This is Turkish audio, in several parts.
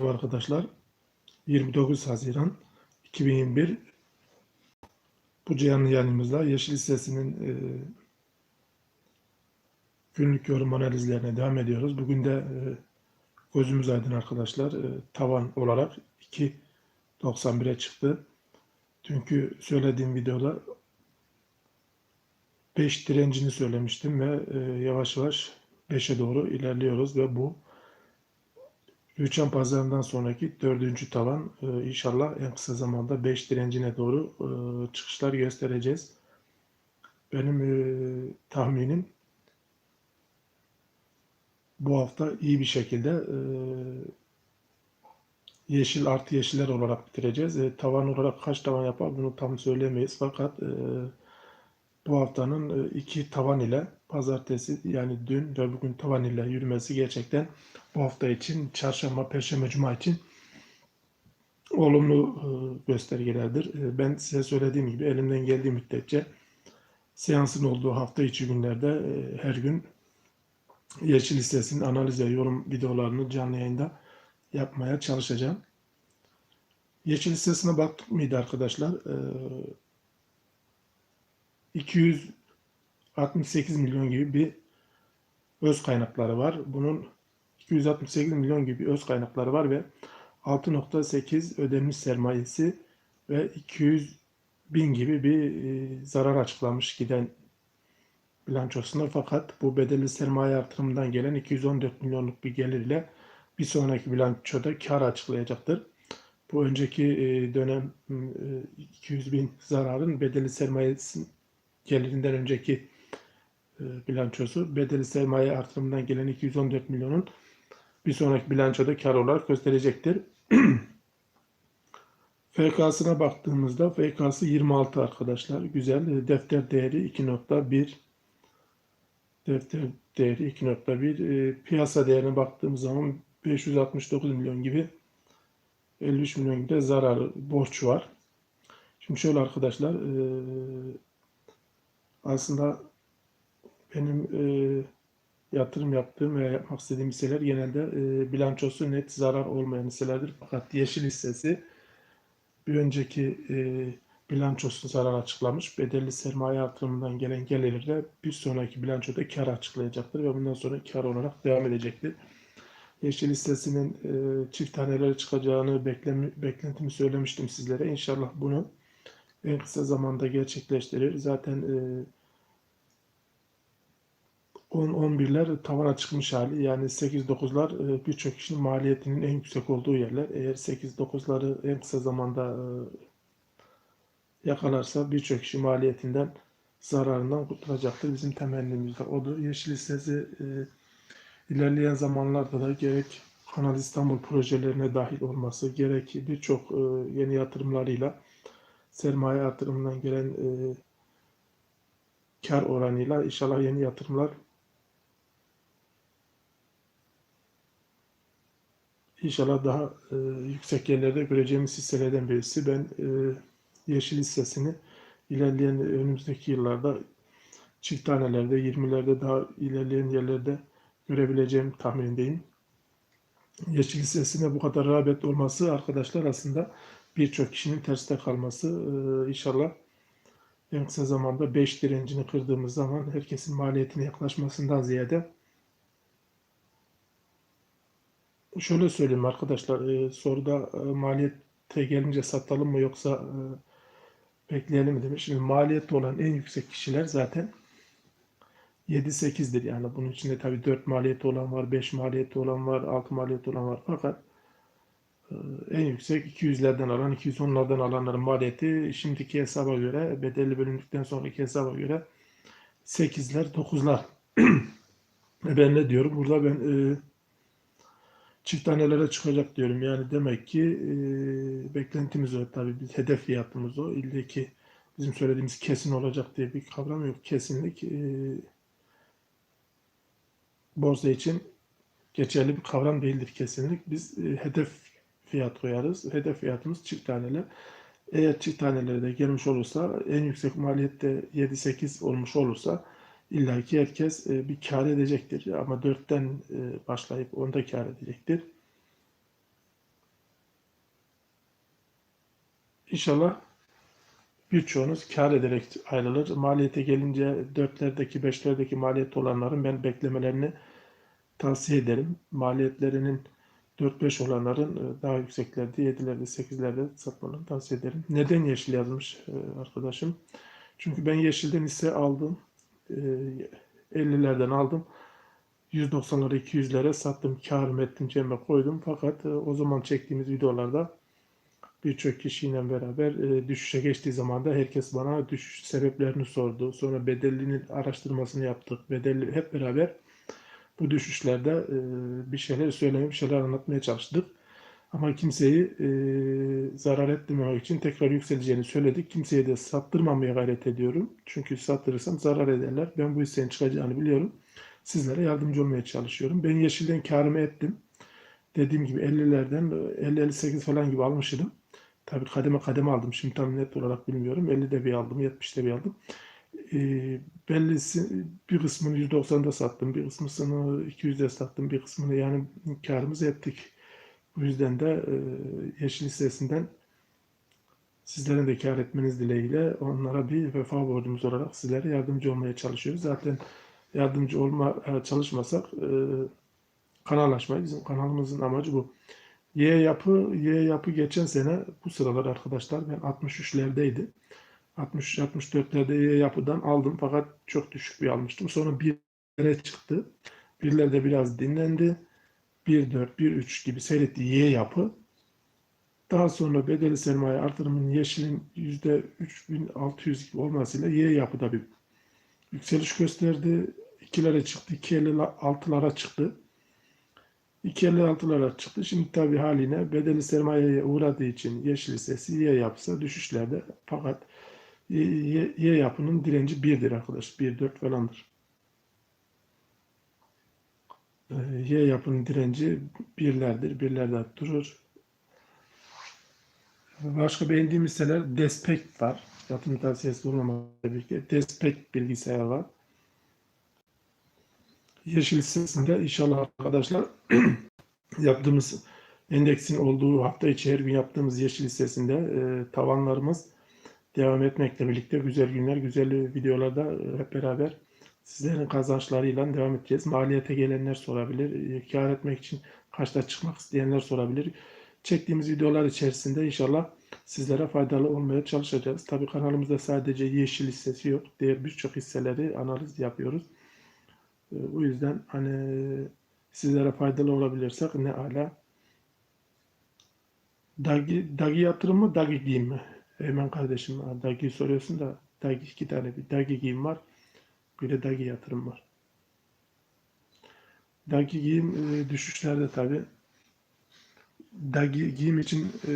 Merhaba arkadaşlar. 29 Haziran 2021 bu canlı yayınımızda Yeşil Sesi'nin e, günlük yorum analizlerine devam ediyoruz. Bugün de e, gözümüz aydın arkadaşlar. E, tavan olarak 2.91'e çıktı. Dünkü söylediğim videoda 5 direncini söylemiştim ve e, yavaş yavaş 5'e doğru ilerliyoruz ve bu Rüçhan pazarından sonraki dördüncü tavan e, inşallah en kısa zamanda 5 direncine doğru e, çıkışlar göstereceğiz. Benim e, tahminim bu hafta iyi bir şekilde yeşil artı yeşiller olarak bitireceğiz. Tavan olarak kaç tavan yapar bunu tam söylemeyiz fakat e, bu haftanın e, iki tavan ile pazartesi yani dün ve bugün tavan ile yürümesi gerçekten bu hafta için çarşamba, perşembe, cuma için olumlu e, göstergelerdir. E, Ben size söylediğim gibi elimden geldiği müddetçe seansın olduğu hafta içi günlerde her gün Yeşil listesinin analiz ve yorum videolarını canlı yayında yapmaya çalışacağım. Yeşil listesine baktık mıydı arkadaşlar? 268 milyon gibi bir öz kaynakları var. Bunun 268 milyon gibi öz kaynakları var ve 6.8 ödenmiş sermayesi ve 200 bin gibi bir e, zarar açıklamış giden bilançosunda fakat bu bedelli sermaye artırımından gelen 214 milyonluk bir gelir ile bir sonraki bilançoda kar açıklayacaktır. Bu önceki e, dönem 200 e, bin zararın bedelli sermayesi gelirinden önceki bilançosu bedeli sermaye artırımından gelen 214 milyonun bir sonraki bilançoda kar olarak gösterecektir. FK'sına baktığımızda FK'sı 26 arkadaşlar. Güzel. Defter değeri 2.1 defter değeri 2.1 e, piyasa değerine baktığımız zaman 569 milyon gibi 53 milyon gibi de zararı borç var. Şimdi şöyle arkadaşlar e, aslında benim e, yatırım yaptığım veya yapmak istediğim hisseler genelde e, bilançosu net zarar olmayan hisselerdir. Fakat yeşil hissesi bir önceki e, bilançosu zarar açıklamış. Bedelli sermaye artırımından gelen gelirle bir sonraki bilançoda kar açıklayacaktır ve bundan sonra kar olarak devam edecektir. Yeşil hissesinin e, çift taneleri çıkacağını beklemi, beklentimi söylemiştim sizlere. İnşallah bunu en kısa zamanda gerçekleştirir. Zaten e, 10-11'ler tavana çıkmış hali. Yani 8-9'lar e, birçok kişinin maliyetinin en yüksek olduğu yerler. Eğer 8-9'ları en kısa zamanda e, yakalarsa birçok kişi maliyetinden zararından kurtulacaktır. Bizim temennimiz de odur. Yeşil listesi e, ilerleyen zamanlarda da gerek Kanal İstanbul projelerine dahil olması, gerek birçok yeni yatırımlarıyla sermaye yatırımından gelen kar oranıyla inşallah yeni yatırımlar İnşallah daha e, yüksek yerlerde göreceğimiz hisselerden birisi. Ben e, yeşil hissesini ilerleyen önümüzdeki yıllarda çift tanelerde, 20'lerde daha ilerleyen yerlerde görebileceğim tahminindeyim. Yeşil hissesine bu kadar rağbet olması arkadaşlar aslında birçok kişinin terste kalması. İnşallah en kısa zamanda 5 direncini kırdığımız zaman herkesin maliyetine yaklaşmasından ziyade Şöyle söyleyeyim arkadaşlar, soruda e, maliyete gelince satalım mı yoksa bekleyelim mi demiş. Şimdi maliyette olan en yüksek kişiler zaten 7-8'dir. Yani bunun içinde tabii 4 maliyeti olan var, 5 maliyeti olan var, 6 maliyeti olan var. Fakat en yüksek 200'lerden alan, 210'lardan alanların maliyeti şimdiki hesaba göre, bedelli bölündükten sonraki hesaba göre 8'ler, 9'lar. ben ne diyorum? Burada ben e, çift tanelere çıkacak diyorum. Yani demek ki e, beklentimiz o tabii biz hedef fiyatımız o. İlle bizim söylediğimiz kesin olacak diye bir kavram yok. Kesinlik e, borsa için geçerli bir kavram değildir kesinlik. Biz e, hedef fiyat koyarız. Hedef fiyatımız çift taneler. Eğer çift taneleri de gelmiş olursa en yüksek maliyette 7-8 olmuş olursa illa ki herkes e, bir kar edecektir. Ama 4'ten e, başlayıp 10'da kar edecektir. İnşallah birçoğunuz kar ederek ayrılır. Maliyete gelince 4'lerdeki 5'lerdeki maliyet olanların ben beklemelerini tavsiye ederim. Maliyetlerinin 4-5 olanların e, daha yükseklerde, 7'lerde, 8'lerde satmalarını tavsiye ederim. Neden yeşil yazmış e, arkadaşım? Çünkü ben yeşilden hisse aldım. E, 50'lerden aldım. 190'lara 200'lere sattım. Karım ettim cebime koydum. Fakat e, o zaman çektiğimiz videolarda birçok kişiyle beraber e, düşüşe geçtiği zaman da herkes bana düşüş sebeplerini sordu. Sonra bedelinin araştırmasını yaptık. Bedelli hep beraber bu düşüşlerde e, bir şeyler söylemeye, bir şeyler anlatmaya çalıştık. Ama kimseyi e, zarar etmemek için tekrar yükseleceğini söyledik. Kimseye de sattırmamaya gayret ediyorum. Çünkü sattırırsam zarar ederler. Ben bu hissenin çıkacağını biliyorum. Sizlere yardımcı olmaya çalışıyorum. Ben yeşilden karımı ettim. Dediğim gibi 50'lerden 50-58 falan gibi almıştım. Tabii kademe kademe aldım. Şimdi tam net olarak bilmiyorum. 50'de bir aldım, 70'de bir aldım. E, bellisi bir kısmını 190'da sattım, bir kısmını 200'de sattım, bir kısmını yani karımızı ettik. Bu yüzden de e, yeşil hissesinden sizlerin de kar etmeniz dileğiyle onlara bir vefa borcumuz olarak sizlere yardımcı olmaya çalışıyoruz. Zaten yardımcı olma e, çalışmasak e, kanallaşmayı bizim kanalımızın amacı bu. Y yapı Y yapı geçen sene bu sıralar arkadaşlar ben 63'lerdeydi. 63-64'lerde Y yapıdan aldım fakat çok düşük bir almıştım. Sonra birlere çıktı. Birlerde biraz dinlendi. 1.4, 1.3 gibi seyretti Y yapı. Daha sonra bedeli sermaye artırımının yeşilin %3600 gibi olmasıyla Y yapıda bir yükseliş gösterdi. 2'lere çıktı, 2.56'lara çıktı. 2.56'lara çıktı. Şimdi tabii haline bedeli sermayeye uğradığı için yeşil hissesi Y yapsa düşüşlerde fakat Y, Y- yapının direnci 1'dir arkadaş. 1.4 falandır. Ee, Y yapının direnci birlerdir. Birlerde durur. Başka beğendiğim hisseler Despek var. Yatırım tavsiyesi olmamakla birlikte Despek bilgisayar var. Yeşil hissesinde inşallah arkadaşlar yaptığımız endeksin olduğu hafta içi her gün yaptığımız yeşil hissesinde e, tavanlarımız devam etmekle birlikte güzel günler, güzel videolarda e, hep beraber sizlerin kazançlarıyla devam edeceğiz. Maliyete gelenler sorabilir, e, kar etmek için kaçta çıkmak isteyenler sorabilir. Çektiğimiz videolar içerisinde inşallah sizlere faydalı olmaya çalışacağız. Tabii kanalımızda sadece yeşil hissesi yok. Diğer birçok hisseleri analiz yapıyoruz. E, Bu yüzden hani sizlere faydalı olabilirsek ne ala. Dagi, Dagi yatırım mı, Dagi giyim mi? Hemen kardeşim Dagi soruyorsun da Dagi iki tane bir Dagi giyim var. Bir de Dagi yatırım var. Dagi giyim e, düşüşlerde tabi. Dagi giyim için e,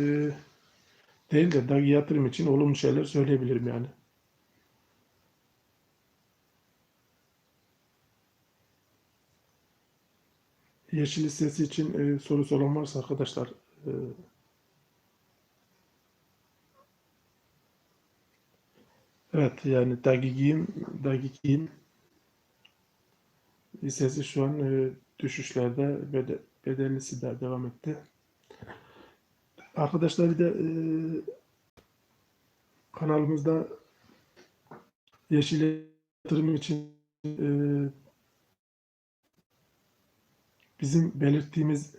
değil de Dagi yatırım için olumlu şeyler söyleyebilirim yani. Yeşil listesi için e, sorusu olan varsa arkadaşlar e, evet yani Dagi giyim listesi şu an e, düşüşlerde bede, bedellisi de devam etti. Arkadaşlar bir de e, kanalımızda yeşil yatırım için e, bizim belirttiğimiz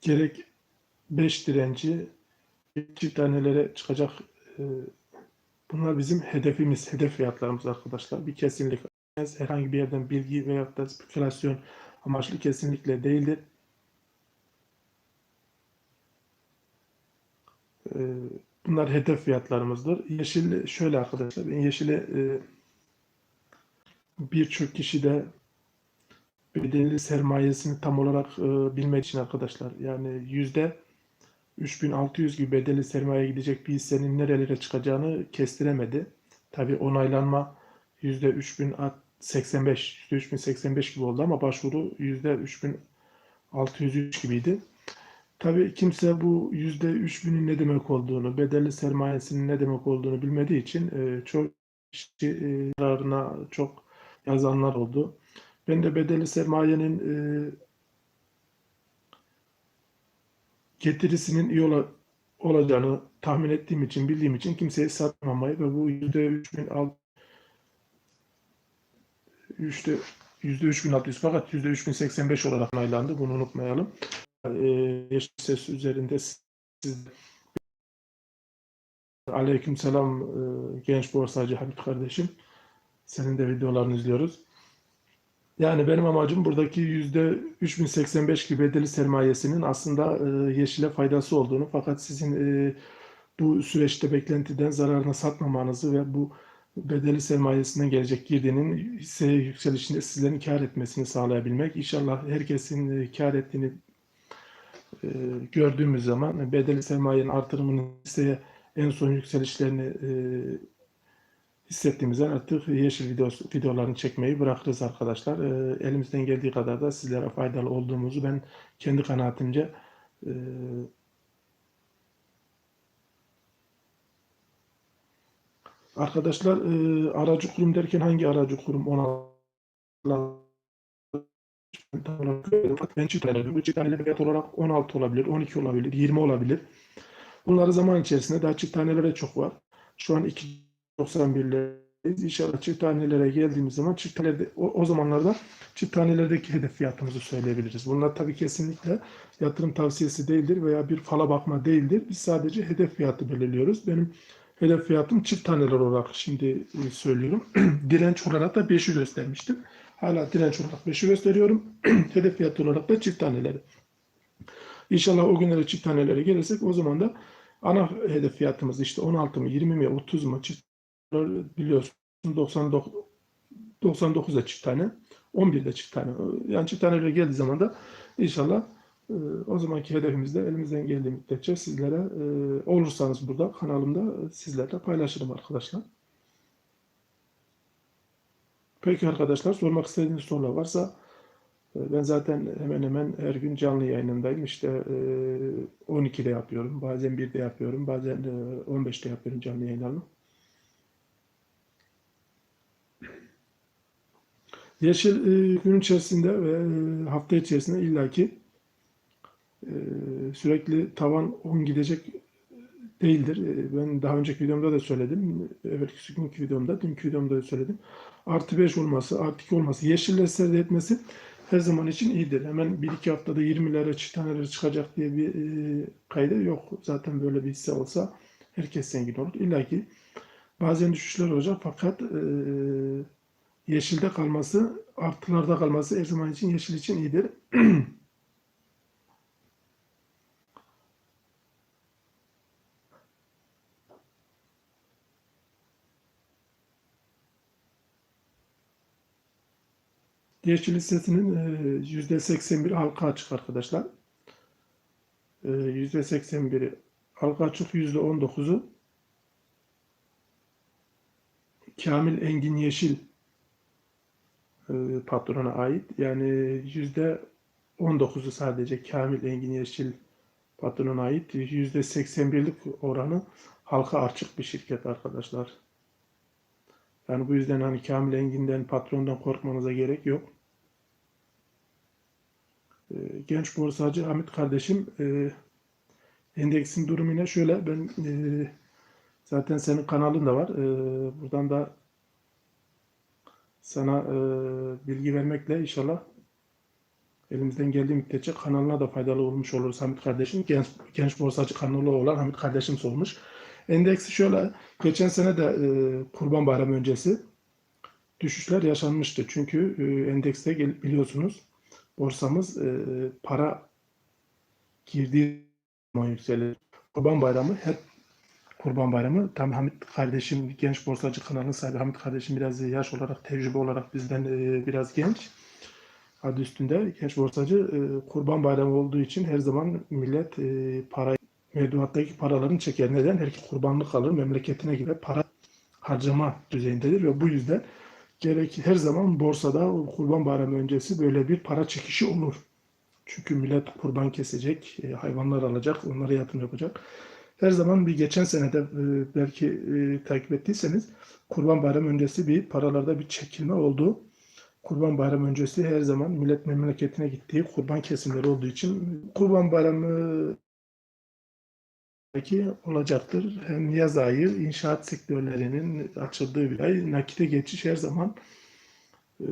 gerek 5 direnci çift tanelere çıkacak e, bunlar bizim hedefimiz, hedef fiyatlarımız arkadaşlar. Bir kesinlik herhangi bir yerden bilgi veya da spekülasyon amaçlı kesinlikle değildir. E, Bunlar hedef fiyatlarımızdır. Yeşil şöyle arkadaşlar, ben yeşile e, birçok kişi de bedeli sermayesini tam olarak e, bilmek için arkadaşlar. Yani yüzde 3600 gibi bedeli sermaye gidecek bir hissenin nerelere çıkacağını kestiremedi. Tabi onaylanma yüzde 3085, yüzde 3085 gibi oldu ama başvuru yüzde 3603 gibiydi. Tabii kimse bu yüzde 3000'in ne demek olduğunu, bedelli sermayesinin ne demek olduğunu bilmediği için e, çok kişi e, yararına çok yazanlar oldu. Ben de bedelli sermayenin e, getirisinin iyi ola, olacağını tahmin ettiğim için, bildiğim için kimseye satmamayı ve bu yüzde 3000 yüzde yüzde 3600 fakat yüzde 3085 olarak onaylandı. Bunu unutmayalım. Ee, Ses üzerinde siz Aleykümselam e, genç borsacı Hamit kardeşim. Senin de videolarını izliyoruz. Yani benim amacım buradaki yüzde 3085 gibi bedeli sermayesinin aslında e, yeşile faydası olduğunu fakat sizin e, bu süreçte beklentiden zararına satmamanızı ve bu bedeli sermayesinden gelecek girdinin hisse yükselişinde sizlerin kar etmesini sağlayabilmek. İnşallah herkesin e, kar ettiğini gördüğümüz zaman bedeli sermayenin artırımının hisseye en son yükselişlerini hissettiğimizden artık yeşil video, videolarını çekmeyi bırakırız arkadaşlar. E, elimizden geldiği kadar da sizlere faydalı olduğumuzu ben kendi kanaatimce e, Arkadaşlar e, aracı kurum derken hangi aracı kurum ona ben çift taneler fiyat olarak 16 olabilir, 12 olabilir, 20 olabilir. Bunları zaman içerisinde daha çift tanelere çok var. Şu an 2.91'leyiz. İnşallah çift tanelere geldiğimiz zaman çift tanelerde, o, o zamanlarda çift tanelerdeki hedef fiyatımızı söyleyebiliriz. Bunlar tabii kesinlikle yatırım tavsiyesi değildir veya bir fala bakma değildir. Biz sadece hedef fiyatı belirliyoruz. Benim hedef fiyatım çift taneler olarak şimdi e, söylüyorum. direnç olarak da 5'i göstermiştim. Hala direnç olarak 5'i gösteriyorum. hedef fiyatı olarak da çift taneleri. İnşallah o günlere çift tanelere gelirsek o zaman da ana hedef fiyatımız işte 16 mı 20 mi 30 mu çift biliyorsun 99 99'da çift tane 11'de çift tane. Yani çift tanelere geldiği zaman da inşallah e, o zamanki hedefimizde elimizden geldiği müddetçe sizlere e, olursanız burada kanalımda sizlerle paylaşırım arkadaşlar. Peki arkadaşlar sormak istediğiniz sorular varsa e, ben zaten hemen hemen her gün canlı yayınındayım. İşte 12'de yapıyorum, bazen 1'de yapıyorum, bazen 15'te yapıyorum canlı yayınlarını. Yeşil gün içerisinde ve hafta içerisinde illaki sürekli tavan 10 gidecek değildir. Ben daha önceki videomda da söyledim. Evvelki günkü videomda, dünkü videomda da söyledim. Artı 5 olması, artı 2 olması, yeşille serde etmesi her zaman için iyidir. Hemen 1-2 haftada 20'lere, çift tanelere çıkacak diye bir e, kaydı yok. Zaten böyle bir hisse olsa herkes zengin olur. İlla ki bazen düşüşler olacak fakat e, yeşilde kalması, artılarda kalması her zaman için yeşil için iyidir. Yeşil hissesinin %81 halka açık arkadaşlar. %81'i halka açık %19'u Kamil Engin Yeşil e, patrona ait. Yani %19'u sadece Kamil Engin Yeşil patrona ait. %81'lik oranı halka açık bir şirket arkadaşlar. Yani bu yüzden hani Kamil Engin'den, patrondan korkmanıza gerek yok. Ee, genç borsacı Hamit kardeşim e, endeksin durumuna şöyle ben e, zaten senin kanalın da var. E, buradan da sana e, bilgi vermekle inşallah elimizden geldiği müddetçe kanalına da faydalı olmuş oluruz Hamit kardeşim. Genç, genç borsacı kanalı olan Hamit kardeşim olmuş. Endeksi şöyle, geçen sene de e, Kurban Bayramı öncesi düşüşler yaşanmıştı. Çünkü e, endekste biliyorsunuz borsamız e, para girdiği zaman yükselir. Kurban Bayramı hep Kurban Bayramı tam Hamit kardeşim genç borsacı kanalının sahibi Hamit kardeşim biraz yaş olarak tecrübe olarak bizden e, biraz genç adı üstünde genç borsacı e, Kurban Bayramı olduğu için her zaman millet e, para mevduattaki paralarını çeker. Neden? Her iki kurbanlık alır, memleketine gider, para harcama düzeyindedir ve bu yüzden gerek her zaman borsada kurban bayramı öncesi böyle bir para çekişi olur. Çünkü millet kurban kesecek, e, hayvanlar alacak, onlara yatırım yapacak. Her zaman bir geçen senede e, belki e, takip ettiyseniz kurban bayramı öncesi bir paralarda bir çekilme oldu. Kurban bayramı öncesi her zaman millet memleketine gittiği kurban kesimleri olduğu için kurban bayramı belki olacaktır. Hem yaz ayı inşaat sektörlerinin açıldığı bir ay. Nakite geçiş her zaman e,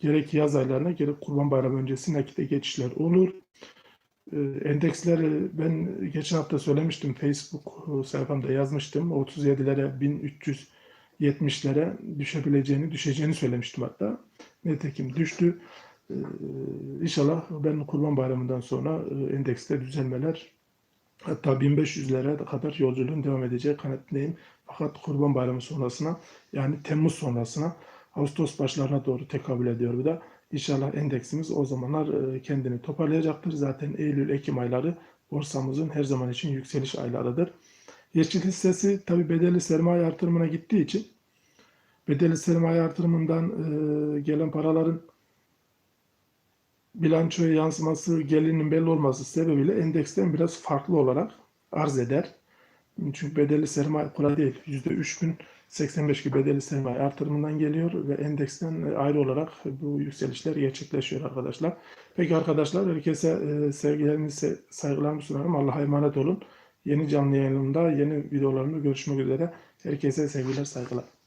gerek yaz aylarına gerek Kurban Bayramı öncesi nakite geçişler olur. E, endeksleri ben geçen hafta söylemiştim. Facebook sayfamda yazmıştım. 37'lere 1370'lere düşebileceğini, düşeceğini söylemiştim hatta. Nitekim düştü. E, inşallah ben Kurban Bayramı'ndan sonra e, endekste düzelmeler hatta 1500'lere kadar yolculuğun devam edeceği kanaatindeyim. Fakat Kurban Bayramı sonrasına yani Temmuz sonrasına Ağustos başlarına doğru tekabül ediyor bu da. İnşallah endeksimiz o zamanlar e, kendini toparlayacaktır. Zaten Eylül-Ekim ayları borsamızın her zaman için yükseliş aylarıdır. Yeşil hissesi tabi bedelli sermaye artırımına gittiği için bedelli sermaye artırımından e, gelen paraların bilançoya yansıması, gelirinin belli olması sebebiyle endeksten biraz farklı olarak arz eder. Çünkü bedelli sermaye kolay değil. %3085 gibi bedelli sermaye artırımından geliyor ve endeksten ayrı olarak bu yükselişler gerçekleşiyor arkadaşlar. Peki arkadaşlar herkese e, sevgilerimi, se- saygılarımı sunarım. Allah'a emanet olun. Yeni canlı yayınımda, yeni videolarımda görüşmek üzere. Herkese sevgiler, saygılar.